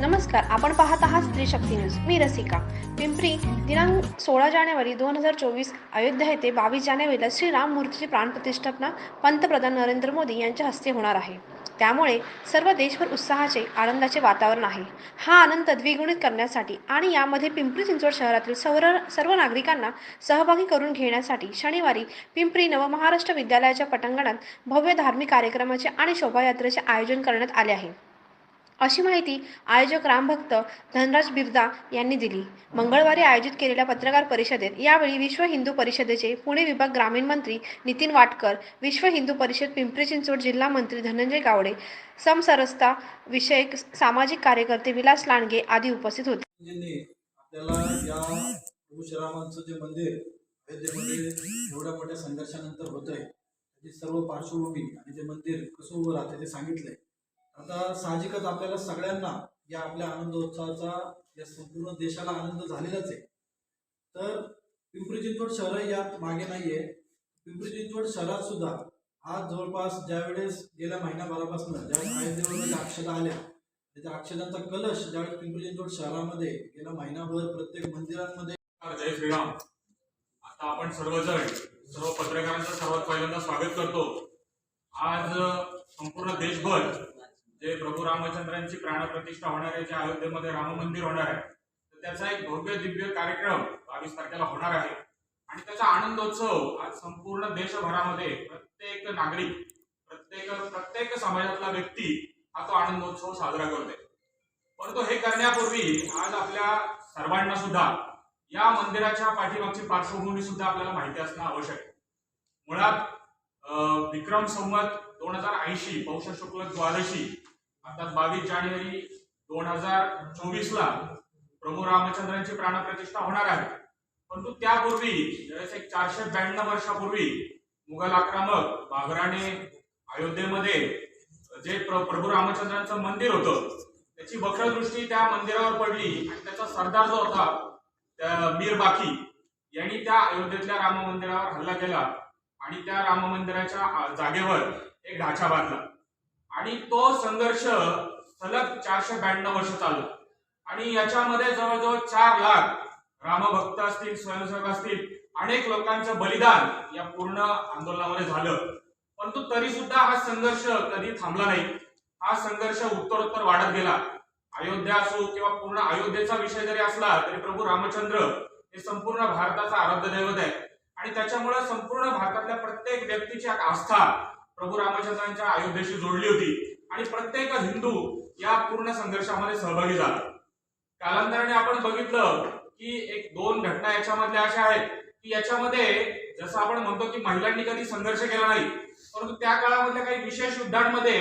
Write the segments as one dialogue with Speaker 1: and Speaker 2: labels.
Speaker 1: नमस्कार आपण पाहत आहात स्त्री शक्ती न्यूज. मी रसिका. पिंपरी दिनांक सोळा जानेवारी दोन हजार चोवीस अयोध्या येथे बावीस जानेवारीला श्रीराम मूर्तीची प्राणप्रतिष्ठापना पंतप्रधान नरेंद्र मोदी यांच्या हस्ते होणार आहे. त्यामुळे सर्व देशभर उत्साहाचे आनंदाचे वातावरण आहे. हा आनंद द्विगुणित करण्यासाठी आणि यामध्ये पिंपरी चिंचवड शहरातील सर्व सर्व नागरिकांना सहभागी करून घेण्यासाठी शनिवारी पिंपरी नवमहाराष्ट्र विद्यालयाच्या पटांगणात भव्य धार्मिक कार्यक्रमाचे आणि शोभायात्रेचे आयोजन करण्यात आले आहे. अशी माहिती आयोजक रामभक्त धनराज बिरदा यांनी दिली. मंगळवारी आयोजित केलेल्या पत्रकार परिषदेत यावेळी विश्व हिंदू परिषदेचे पुणे विभाग ग्रामीण मंत्री नितीन वाटकर विश्व हिंदू परिषद पिंपरी चिंचवड जिल्हा मंत्री धनंजय गावडे समसरसता विषयक सामाजिक कार्यकर्ते विलास लांडगे आदी उपस्थित होते.
Speaker 2: जे मंदिर एवढ्या मोठ्या संघर्षानंतर होत आहे सर्व पार्श्वभूमी आणि ते मंदिर कसं उभं राहतं ते सांगितलंय. आता साहजिकच आपल्याला सगळ्यांना या आपल्या आनंदोत्सवाचा या संपूर्ण देशाला आनंद झालेलाच आहे. तर पिंपरी चिंचवड शहर यात मागे नाहीये. पिंपरी चिंचवड शहरात सुद्धा आज जवळपास ज्यावेळेस गेल्या महिन्याभरापासून ज्यावेळेस अयोध्येवर अक्षता आल्या त्याच्या अक्षरांचा कलश ज्यावेळेस पिंपरी चिंचवड शहरामध्ये गेल्या महिनाभर प्रत्येक मंदिरांमध्ये.
Speaker 3: जय श्रीराम. आता आपण सर्वजण सर्व पत्रकारांचं सर्वात पहिल्यांदा स्वागत करतो. आज संपूर्ण देशभर जे प्रभू रामचंद्रांची प्राणप्रतिष्ठा होणार आहे जे अयोध्येमध्ये राम मंदिर होणार आहे तर त्याचा एक भव्य दिव्य कार्यक्रम बावीस तारखेला होणार आहे. आणि त्याचा आनंदोत्सव आज संपूर्ण देशभरामध्ये प्रत्येक नागरिक प्रत्येक प्रत्येक समाजातला व्यक्ती हा तो आनंदोत्सव साजरा करतोय. परंतु हे करण्यापूर्वी आज आपल्या सर्वांना सुद्धा या मंदिराच्या पाठीमागची पार्श्वभूमी सुद्धा आपल्याला माहिती असणं आवश्यक आहे. मुळात अं, विक्रम संवत दोन हजार ऐंशी पौष शुक्ल द्वादशी आता बावीस जानेवारी दोन हजार चोवीस ला प्रभू रामचंद्रांची प्राणप्रतिष्ठा होणार आहे. परंतु त्यापूर्वी ज्यावेळेस एक चारशे ब्याण्णव वर्षापूर्वी मुघल आक्रमक बाबराने अयोध्येमध्ये जे प्र- प्रभू रामचंद्रांचं मंदिर होतं त्याची वक्रदृष्टी त्या मंदिरावर पडली आणि त्याचा सरदार जो होता त्या मीर बाकी यांनी त्या अयोध्येतल्या राम मंदिरावर हल्ला केला आणि त्या राम मंदिराच्या जागेवर एक ढाचा बांधला. आणि तो संघर्ष सलग चारशे ब्याण्णव वर्ष चालू. आणि याच्यामध्ये जवळजवळ चार लाख रामभक्त असतील स्वयंसेवक असतील अनेक लोकांचं बलिदान या पूर्ण आंदोलनामध्ये झालं. परंतु तरी सुद्धा हा संघर्ष कधी थांबला नाही. हा संघर्ष उत्तरोत्तर वाढत गेला. अयोध्या असो किंवा पूर्ण अयोध्येचा विषय जरी असला तरी प्रभू रामचंद्र हे संपूर्ण भारताचा आराध्य दैवत आहे आणि त्याच्यामुळे संपूर्ण भारतातल्या प्रत्येक व्यक्तीची आस्था प्रभू रामचंद्रांच्या अयोध्येशी जोडली होती. आणि प्रत्येक हिंदू या पूर्ण संघर्षामध्ये सहभागी झाला. कालांतराने आपण बघितलं की एक दोन घटना याच्यामधल्या अशा आहेत की याच्यामध्ये जसं आपण म्हणतो की महिलांनी कधी संघर्ष केला नाही परंतु त्या काळामधल्या काही विशेष युद्धांमध्ये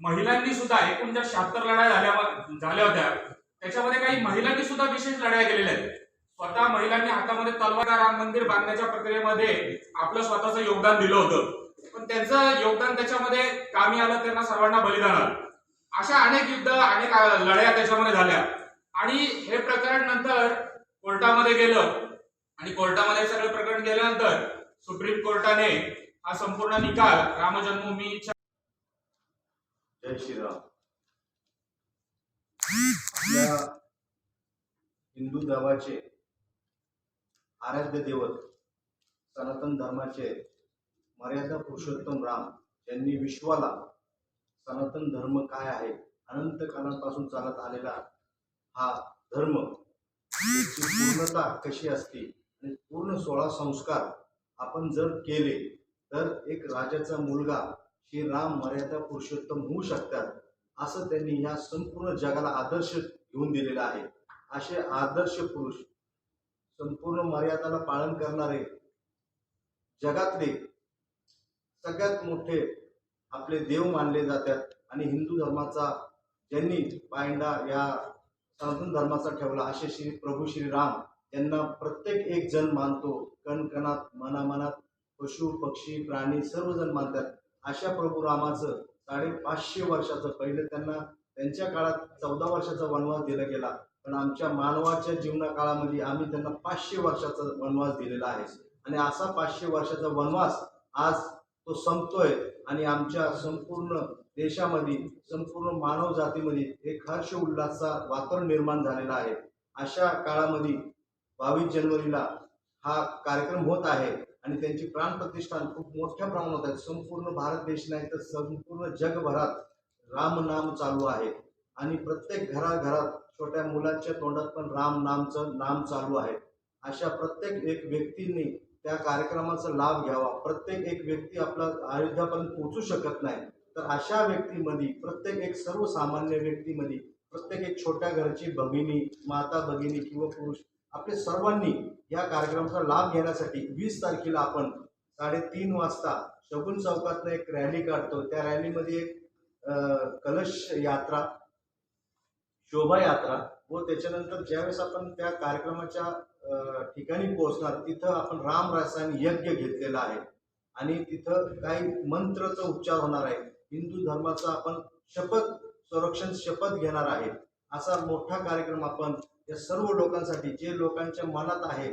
Speaker 3: महिलांनी सुद्धा एकूण ज्या शहात्तर लढाई झाल्या झाल्या होत्या त्याच्यामध्ये काही महिलांनी सुद्धा विशेष लढाई केलेल्या आहेत. स्वतः महिलांनी हातामध्ये तलवार राम मंदिर बांधण्याच्या प्रक्रियेमध्ये आपलं स्वतःचं योगदान दिलं होतं. पण त्यांचं योगदान त्याच्यामध्ये कामी आलं त्यांना सर्वांना बलिदान आलं. अशा अनेक युद्ध अनेक लढाया त्याच्यामध्ये झाल्या. आणि हे प्रकरण नंतर कोर्टामध्ये गेलं. आणि कोर्टामध्ये सगळं प्रकरण गेल्यानंतर सुप्रीम कोर्टाने हा संपूर्ण निकाल राम जन्मभूमीच्या
Speaker 4: जय श्रीराम. आपल्या हिंदू धर्माचे आराध्य दैवत सनातन धर्माचे मर्यादा पुरुषोत्तम राम यांनी विश्वाला सनातन धर्म काय आहे? अनंत कालांपासून चालत आलेला हा धर्म पूर्णता कशी असते? आणि पूर्ण सोळा संस्कार आपण जर केले तर एक राजाचा मुलगा श्री राम मर्यादा पुरुषोत्तम होऊ शकतात असं त्यांनी ह्या संपूर्ण जगाला आदर्श घेऊन दिलेला आहे. असे आदर्श पुरुष संपूर्ण मर्यादाला पालन करणारे जगातले सगळ्यात मोठे आपले देव मानले जातात आणि हिंदू धर्माचा ज्यांनी पायंडा या सनातन धर्माचा ठेवला असे श्री प्रभू श्रीराम यांना प्रत्येक एक जण मानतो. कणकणात मनामनात पशु पक्षी प्राणी सर्वजण मानतात. अशा प्रभू रामाचं साडेपाचशे वर्षाचं पहिलं त्यांना त्यांच्या काळात चौदा वर्षाचा वनवास दिला गेला. पण आमच्या मानवाच्या जीवना काळामध्ये आम्ही त्यांना पाचशे वर्षाचा वनवास दिलेला आहे. आणि असा पाचशे वर्षाचा वनवास आज तो संपतोय आणि आमच्या संपूर्ण देशामध्ये संपूर्ण मानव जातीमध्ये एक हर्ष उल्हासचा वातावरण निर्माण झालेला आहे. अशा काळामध्ये बावीस जानेवारीला हा कार्यक्रम होत आहे आणि त्यांची प्राणप्रतिष्ठान खूप मोठ्या प्रमाणात आहे. संपूर्ण भारत देश नाही तर संपूर्ण जगभरात रामनाम चालू आहे. आणि प्रत्येक घराघरात छोट्या मुलांच्या तोंडात पण राम नामचं नाम चालू आहे. अशा प्रत्येक एक व्यक्तींनी त्या कार्यक्रमाचा लाभ घ्यावा. प्रत्येक एक व्यक्ती आपला अयोध्यापर्यंत पोहोचू शकत नाही. तर अशा व्यक्तीमध्ये प्रत्येक एक सर्वसामान्य व्यक्तीमध्ये प्रत्येक एक छोट्या घरची भगिनी माता भगिनी किंवा पुरुष आपले सर्वांनी या कार्यक्रमाचा लाभ घेण्यासाठी वीस तारखेला आपण साडेतीन वाजता शगुन चौकातनं एक रॅली काढतो. त्या रॅलीमध्ये एक अं, कलश यात्रा शोभायात्रा व त्याच्यानंतर ज्यावेळेस आपण त्या कार्यक्रमाच्या ठिकाणी पोहोचणार तिथं आपण राम रसायन यज्ञ घेतलेला आहे. आणि तिथं काही मंत्रचा उच्चार होणार आहे. हिंदू धर्माचा आपण शपथ संरक्षण शपथ घेणार आहे. असा मोठा कार्यक्रम आपण या सर्व लोकांसाठी जे लोकांच्या मनात आहे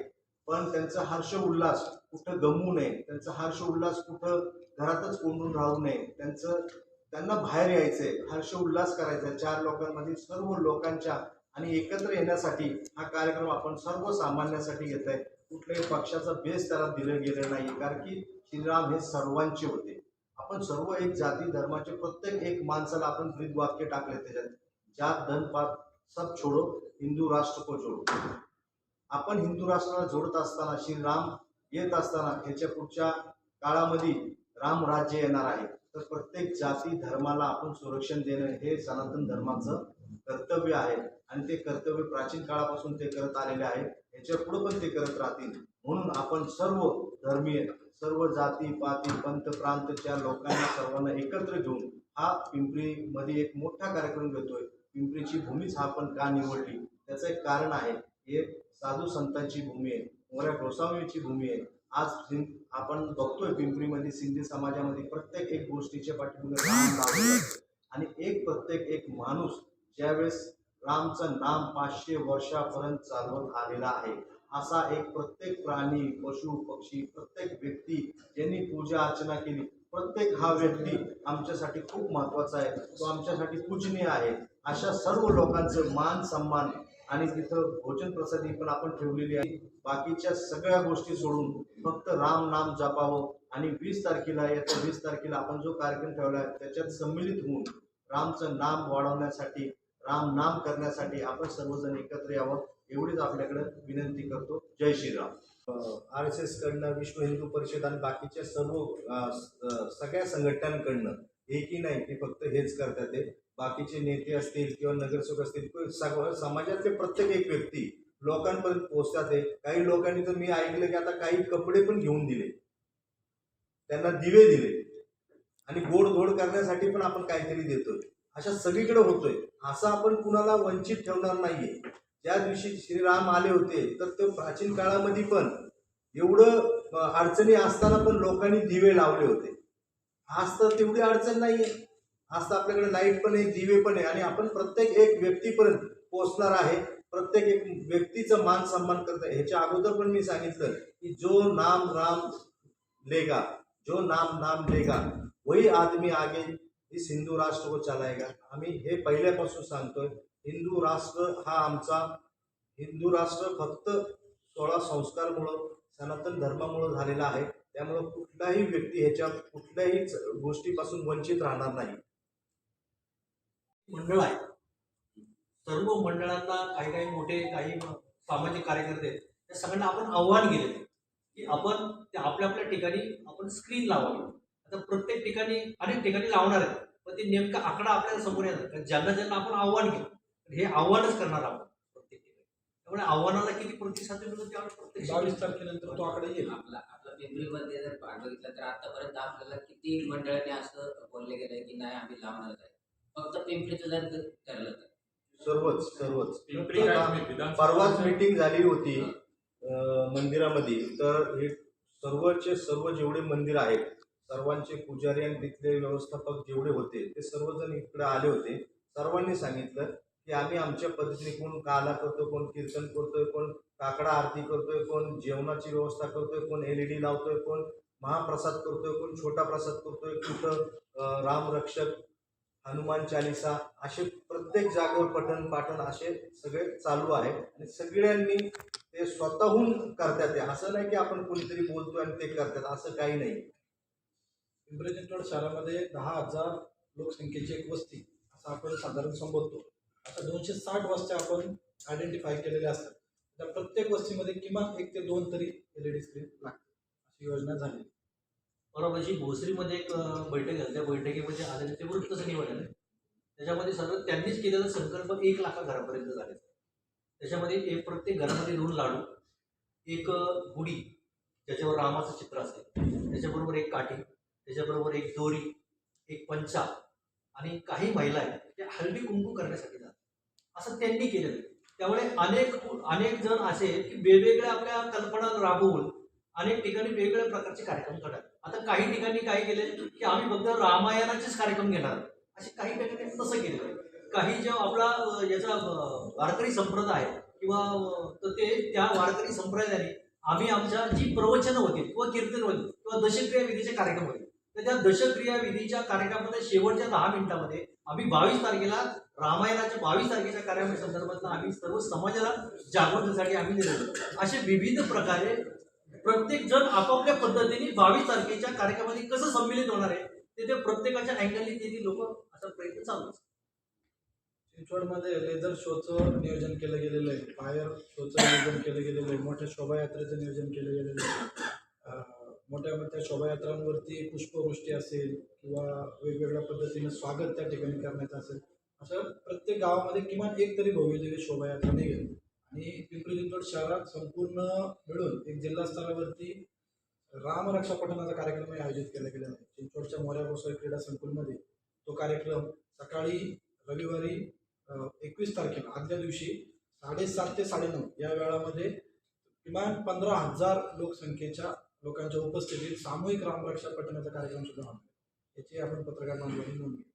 Speaker 4: पण त्यांचा हर्ष उल्हास कुठं गमवू नये त्यांचा हर्ष उल्हास कुठं घरातच कोंडून राहू नये त्यांचं त्यांना बाहेर यायचंय हर्ष उल्हास करायचा चार लोकांमध्ये सर्व लोकांच्या आणि एकत्र येण्यासाठी हा कार्यक्रम आपण सर्वसामान्यासाठी घेत आहे कुठल्याही पक्षाचा बेस त्याला दिलं गेलं नाही कारण की श्रीराम हे सर्वांचे होते. आपण सर्व एक जाती धर्माचे प्रत्येक एक माणसाला आपण ब्रीद वाक्य टाकले त्याच्यात. जात धन पात सब छोडो हिंदू राष्ट्र को जोडो. आपण हिंदू राष्ट्राला जोडत असताना श्रीराम येत असताना त्याच्या पुढच्या काळामध्ये राम राज्य येणार आहे. तर प्रत्येक जाती धर्माला आपण संरक्षण देणं हे सनातन धर्माचं कर्तव्य आहे आणि ते कर्तव्य प्राचीन काळापासून ते करत आलेले आहे. याच्यापुढे पण ते करत राहतील. म्हणून आपण सर्व धर्मीय सर्व जाती पाती पंत प्रांतच्या लोकांना सर्वांना एकत्र घेऊन हा पिंपरीमध्ये एक मोठा कार्यक्रम घेतोय. पिंपरीची भूमीच हा आपण का निवडली? त्याचं एक कारण आहे. हे साधू संतांची भूमी आहे. मोऱ्या गोसावीची भूमी आहे. आज आपण बघतोय पिंपरीमध्ये सिंधी समाजामध्ये प्रत्येक एक गोष्टीच्या पाठीमागे राम आणि एक प्रत्येक एक माणूस ज्यावेळेस रामचं नाम पाचशे वर्षापर्यंत चालवत आलेला आहे असा एक प्रत्येक प्राणी पशु पक्षी प्रत्येक व्यक्ती ज्यांनी पूजा अर्चना केली प्रत्येक हा व्यक्ती आमच्यासाठी खूप महत्त्वाचा आहे. तो आमच्यासाठी पूजनीय आहे. अशा सर्व लोकांचं मान सन्मान आणि तिथं भोजन प्रसादी पण आपण ठेवलेली आहे. बाकीच्या सगळ्या गोष्टी सोडून फक्त राम नाम जपावं आणि वीस तारखेला येत्या वीस तारखेला आपण जो कार्यक्रम ठेवला आहे त्याच्यात सम्मिलित होऊन रामचं नाम वाढवण्यासाठी राम नाम करण्यासाठी आपण सर्वजण एकत्र यावं एवढीच आपल्याकडे विनंती करतो. जय श्रीराम. आर एस एस कडनं विश्व हिंदू परिषद आणि बाकीच्या सर्व सगळ्या संघटनांकडनं एकही नाही की फक्त हेच करतात ते. बाकीचे नेते असतील किंवा नगरसेवक असतील सगळं समाजातले प्रत्येक एक व्यक्ती लोकांपर्यंत पोहोचतात आहे काही लोकांनी तर मी ऐकलं की आता काही कपडे पण घेऊन दिले. त्यांना दिवे दिले. आणि गोड धोड करण्यासाठी पण आपण काहीतरी देतोय. अशा सगळीकडे होतोय. असं आपण कुणाला वंचित ठेवणार नाहीये. ज्या दिवशी श्रीराम आले होते तर ते प्राचीन काळामध्ये पण एवढं अडचणी असताना पण लोकांनी दिवे लावले होते. आज तर तेवढी अडचण नाहीये. आज तर आपल्याकडे लाइट पण आहे दिवे पण आहे. आणि आपण प्रत्येक एक व्यक्तीपर्यंत पोहोचणार आहे. प्रत्येक एक व्यक्तीचं मान सन्मान करत आहे. ह्याच्या अगोदर पण मी सांगितलं की जो नाम राम लेगा जो नाम नाम लेगा वही आदमी आगे इस हिंदू राष्ट्र को चलाएगा। आम्ही हे पहिल्यापासून सांगतोय हिंदू राष्ट्र हा आमचा हिंदू राष्ट्र फक्त सोळा संस्कारमुळं सनातन धर्मामुळं झालेला आहे. त्यामुळं कुठलाही व्यक्ती ह्याच्या कुठल्याही गोष्टीपासून वंचित राहणार नाही.
Speaker 5: मंडळ आहे. सर्व मंडळांना काही काही मोठे काही सामाजिक कार्यकर्ते त्या सगळ्यांना आपण आव्हान केले की आपण आपल्या आपल्या ठिकाणी आपण स्क्रीन लावावी. आता प्रत्येक ठिकाणी अनेक ठिकाणी लावणार आहे पण ते नेमका आकडा आपल्याला समोर येणार कारण ज्यांना ज्यांना आपण आव्हान केलं हे आव्हानच करणार आपण प्रत्येक ठिकाणी. त्यामुळे आव्हानाला किती प्रतिसाद मिळतो ते आपण प्रत्यक्ष
Speaker 2: बावीस तारखेनंतर तो आकडा येईल.
Speaker 6: आपला आपला पिंपरीमध्ये जर भाग बघितला तर आतापर्यंत आपल्याला किती मंडळाने असं बोलले गेलंय की नाही आम्ही लावणार आहे. फक्त पिंपरीचं जर ठरलं तर.
Speaker 4: सर्वच सर्वच. परवाच मीटिंग झाली होती मंदिरामध्ये. तर हे सर्वचे सर्व जेवढे मंदिर आहेत सर्वांचे पुजारी आणि तिथले व्यवस्थापक जेवढे होते ते सर्वजण इकडे आले होते. सर्वांनी सांगितलं की आम्ही आमच्या पद्धतीने कोण काला करतो कोण कीर्तन करतोय कोण काकडा आरती करतोय कोण जेवणाची व्यवस्था करतोय कोण एल ई डी लावतोय कोण महाप्रसाद करतोय कोण छोटा प्रसाद करतोय कुठं रामरक्षक हनुमान चालिसा असे प्रत्येक जागेवर पठण पाठण असे सगळे चालू आहे आणि सगळ्यांनी ते स्वतःहून करतात ते. असं नाही की आपण कोणीतरी बोलतो आणि ते करतात असं काही नाही.
Speaker 2: पिंपरी चिंचवड शहरामध्ये दहा हजार लोकसंख्येची एक वस्ती असं आपण साधारण संबोधतो. आता दोनशे साठ वस्त्या आपण आयडेंटिफाय केलेल्या असतात. त्या प्रत्येक वस्तीमध्ये किमान एक ते दोन तरी एल ई डी स्क्रीन लागते अशी योजना झाली
Speaker 5: बरोबर. जी भोसरीमध्ये एक बैठक झाली. त्या बैठकीमध्ये आलेले ते वृत्तच निवडलं त्याच्यामध्ये सर्व त्यांनीच केलेला संकल्प एक लाखा घरापर्यंत झाले. त्याच्यामध्ये एक प्रत्येक घरामध्ये दोन लाडू एक गुढी ज्याच्यावर रामाचं चित्र असेल त्याच्याबरोबर एक काठी त्याच्याबरोबर एक दोरी एक पंचा आणि काही महिला आहेत त्या हळदी कुंकू करण्यासाठी जातात. असं त्यांनी केलेलं आहे. त्यामुळे अनेक अनेक जण असे की वेगवेगळ्या आपल्या कल्पना राबवून अनेक ठिकाणी वेगवेगळ्या प्रकारचे कार्यक्रम करतात. आता काही ठिकाणी काय केले की आम्ही फक्त रामायणाचेच कार्यक्रम घेणार. असे काही ठिकाणी तसं केलेलं आहे. काही जो आपला याचा वारकरी संप्रदाय आहे किंवा तर ते त्या वारकरी संप्रदायाने आम्ही आमच्या जी प्रवचनं होती किंवा कीर्तन होती किंवा दशक्रिया विधीचे कार्यक्रम होते तर त्या दशक्रिया विधीच्या कार्यक्रमामध्ये शेवटच्या दहा मिनिटामध्ये आम्ही बावीस तारखेला रामायणाच्या बावीस तारखेच्या कार्यामध्ये संदर्भात आम्ही सर्व समाजाला जागृतीसाठी आम्ही दिलेलो असे विविध प्रकारे प्रत्येक जण आपापल्या पद्धतीने बावीस तारखेच्या कार्यक्रमामध्ये कसं संमिलित होणार आहे ते ते प्रत्येकाच्या अँगलने ते लोक असा प्रयत्न चालू असतात.
Speaker 2: चिंचवडमध्ये लेझर शोचं नियोजन केलं गेलेलं आहे. फायर शोचं नियोजन केलं गेलेलं आहे. मोठ्या शोभायात्रेचं नियोजन केलं गेलेलं आहे. मोठ्या मोठ्या शोभायात्रांवरती पुष्पवृष्टी असेल किंवा वेगवेगळ्या पद्धतीनं स्वागत त्या ठिकाणी करण्यात असेल असं प्रत्येक गावामध्ये किमान एक तरी भव्यदेवी शोभायात्रा निघेल. आणि पिंपरी चिंचवड शहरात संपूर्ण मिळून एक जिल्हा स्तरावरती रामरक्षा पठणाचा कार्यक्रम आयोजित केला गेला आहे. चिंचवडच्या मोऱ्या गोसावी क्रीडा संकुलमध्ये तो कार्यक्रम सकाळी रविवारी एकवीस तारखेला आदल्या दिवशी साडेसात ते साडेनऊ या वेळामध्ये किमान पंधरा हजार लोकसंख्येच्या लोकांच्या उपस्थितीत सामूहिक रामरक्षा पठणाचा कार्यक्रम सुद्धा होणार याची आपण पत्रकार बांधवांनी नोंद घेतली.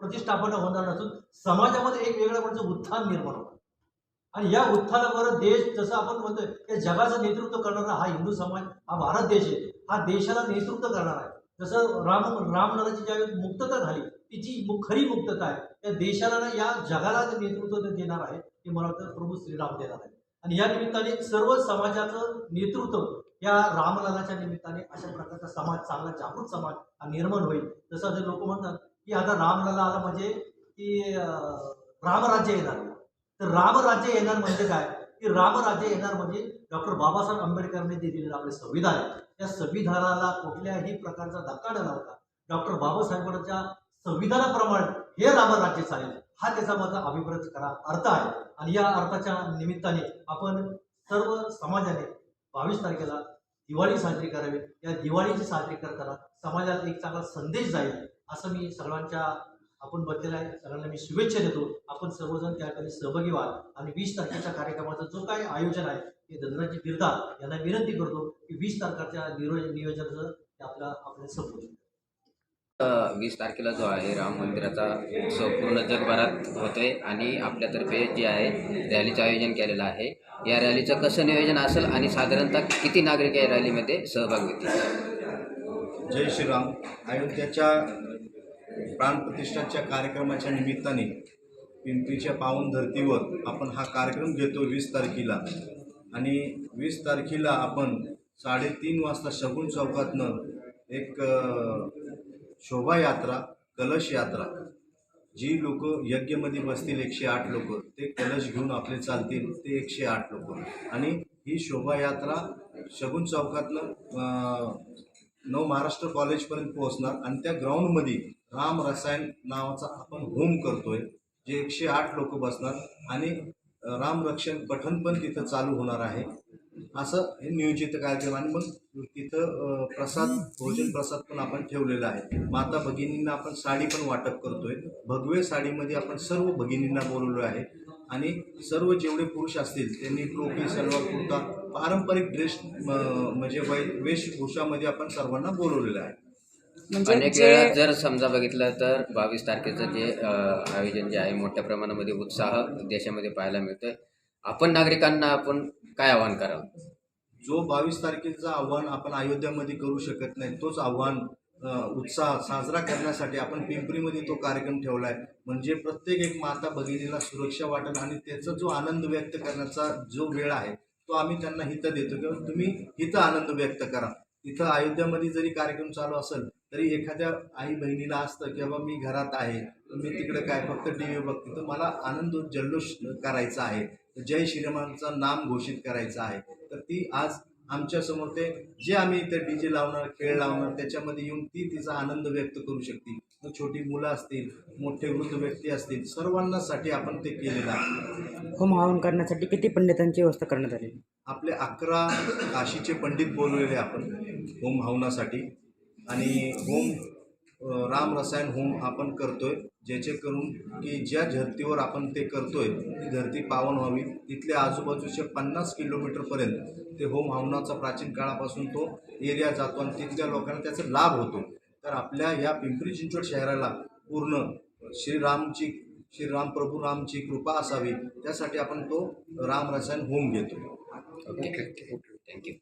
Speaker 5: प्रतिष्ठापना होणार नसून समाजामध्ये एक वेगळ्या प्रकारचं म्हणजे उत्थान निर्माण होतं आणि या उत्थानावर देश जसं आपण म्हणतोय या जगाचं नेतृत्व करणारा हा हिंदू समाज हा भारत देश आहे हा देशाला नेतृत्व करणार आहे. जसं राम रामललाची ज्यावेळी मुक्तता झाली तिची मु- खरी मुक्तता आहे. त्या देशाला ना या जगाला जे नेतृत्व देणार आहे ते मला वाटतं प्रभू श्रीराम देणार आहे आणि या निमित्ताने सर्व समाजाचं नेतृत्व या रामललाच्या निमित्ताने अशा प्रकारचा समाज चांगला जागृत समाज हा निर्माण होईल. जसं जे लोक म्हणतात की आता रामलाला आला म्हणजे की रामराज्य येणार. तर रामराज्य येणार म्हणजे काय? की रामराज्य येणार म्हणजे डॉक्टर बाबासाहेब आंबेडकरने जे दिलेलं आपले संविधान त्या संविधानाला कुठल्याही प्रकारचा धक्का न लावता डॉक्टर बाबासाहेबांच्या संविधानाप्रमाणे हे रामराज्य चालेल. हा त्याचा माझा अभिप्राय खरा अर्थ आहे. आणि या अर्थाच्या निमित्ताने आपण सर्व समाजाने बावीस तारखेला दिवाळी साजरी करावी. या दिवाळीची साजरी करताना समाजाला एक चांगला संदेश जाईल असं मी सर्वांच्या आपण बसलेला आहे. सगळ्यांना मी शुभेच्छा देतो. आपण सर्वजण त्या सहभागी व्हाल. आणि वीस तारखेच्या कार्यक्रमाचं जो काही आयोजन आहे ते धनराजी बिरदा यांना विनंती करतो की वीस तारखेच्या नियोजन नियोजनाचं ते आपल्या आपल्या संपूर्ण
Speaker 6: वीस तारखेला जो आहे राम मंदिराचा उत्सव पूर्ण जगभरात होतोय आणि आपल्यातर्फे जे आहे रॅलीचं आयोजन केलेलं आहे. या रॅलीचं कसं नियोजन असेल आणि साधारणतः किती नागरिक या रॅलीमध्ये सहभाग होतील
Speaker 4: जय श्रीराम. अयोध्याच्या प्राणप्रतिष्ठाच्या कार्यक्रमाच्या निमित्ताने पिंपरीच्या पावन धर्तीवर आपण हा कार्यक्रम घेतो वीस तारखेला. आणि वीस तारखेला आपण साडेतीन वाजता शगुन चौकातनं एक शोभायात्रा कलश यात्रा जी लोक यज्ञमध्ये बसतील एकशे आठ लोक ते कलश घेऊन आपले चालतील ते एकशे आठ लोक. आणि ही शोभायात्रा शगुन चौकातनं नव महाराष्ट्र कॉलेजपर्यंत पोहोचणार. आणि त्या ग्राउंडमध्ये राम रसायन नावाचा आपण होम करतोय जे एकशे आठ लोक बसणार. आणि रामरक्षण पठण पण तिथं चालू होणार आहे. असं हे नियोजित कार्यक्रम आणि मग तिथं प्रसाद भोजन प्रसाद पण आपण ठेवलेला आहे. माता भगिनींना आपण साडी पण वाटप करतोय. भगवे साडीमध्ये आपण सर्व भगिनींना बोलवलो आहे आणि सर्व जेवढे पुरुष असतील त्यांनी टोपी सलवार कुर्ता पारंपरिक ड्रेस म्हणजे वै वेशभूषामध्ये आपण सर्वांना बोलवलेलं आहे.
Speaker 7: म्हणजे
Speaker 6: अनेक वेळा जर समजा बघितलं तर बावीस तारखेचं जे आयोजन जे आहे मोठ्या प्रमाणामध्ये उत्साह देशामध्ये पाहायला मिळतोय. आपण नागरिकांना आपण काय आवाहन करावं
Speaker 4: जो बावीस तारखेचं आव्हान आपण अयोध्यामध्ये करू शकत नाही तोच आव्हान उत्साह साजरा करण्यासाठी आपण पिंपरीमध्ये तो कार्यक्रम ठेवला आहे म्हणजे प्रत्येक एक माता भगिनीला सुरक्षा वाटेल आणि त्याचा जो आनंद व्यक्त करण्याचा जो वेळ आहे तो आम्ही त्यांना हिथं देतो. किंवा तुम्ही हिथं आनंद व्यक्त करा. इथं अयोध्यामध्ये जरी कार्यक्रम चालू असेल तरी एखाद्या आई बहिणीला असतं की बाबा मी घरात आहे मी तिकडे काय फक्त टी व्ही बघते. तर मला आनंद जल्लोष करायचा आहे. जय श्रीरामांचं नाम घोषित करायचं आहे. तर ती आज आमच्यासमोर ते जे आम्ही इथे डी जे लावणार खेळ लावणार त्याच्यामध्ये येऊन ती तिचा आनंद व्यक्त करू शकते मग छोटी मुलं असतील मोठे वृद्ध व्यक्ती असतील सर्वांना साठी आपण ते केलेलं आहे.
Speaker 7: होम हवन करण्यासाठी किती पंडितांची व्यवस्था करण्यात आली?
Speaker 4: आपले अकरा काशीचे पंडित बोलवलेले आपण होम हवनासाठी आणि होम राम रसायन होम आपण करतोय ज्याचे करून की ज्या धर्तीवर आपण ते करतोय ती धरती पावन व्हावी. तिथले आजूबाजूचे पन्नास किलोमीटरपर्यंत ते होम हवनाचा प्राचीन काळापासून तो एरिया जातो आणि तिथल्या लोकांना त्याचा लाभ होतो. तर आपल्या या पिंपरी चिंचवड शहराला पूर्ण श्रीरामची श्रीराम प्रभू रामची कृपा असावी. त्यासाठी आपण तो राम रसायन होम घेतो.
Speaker 6: Okay thank you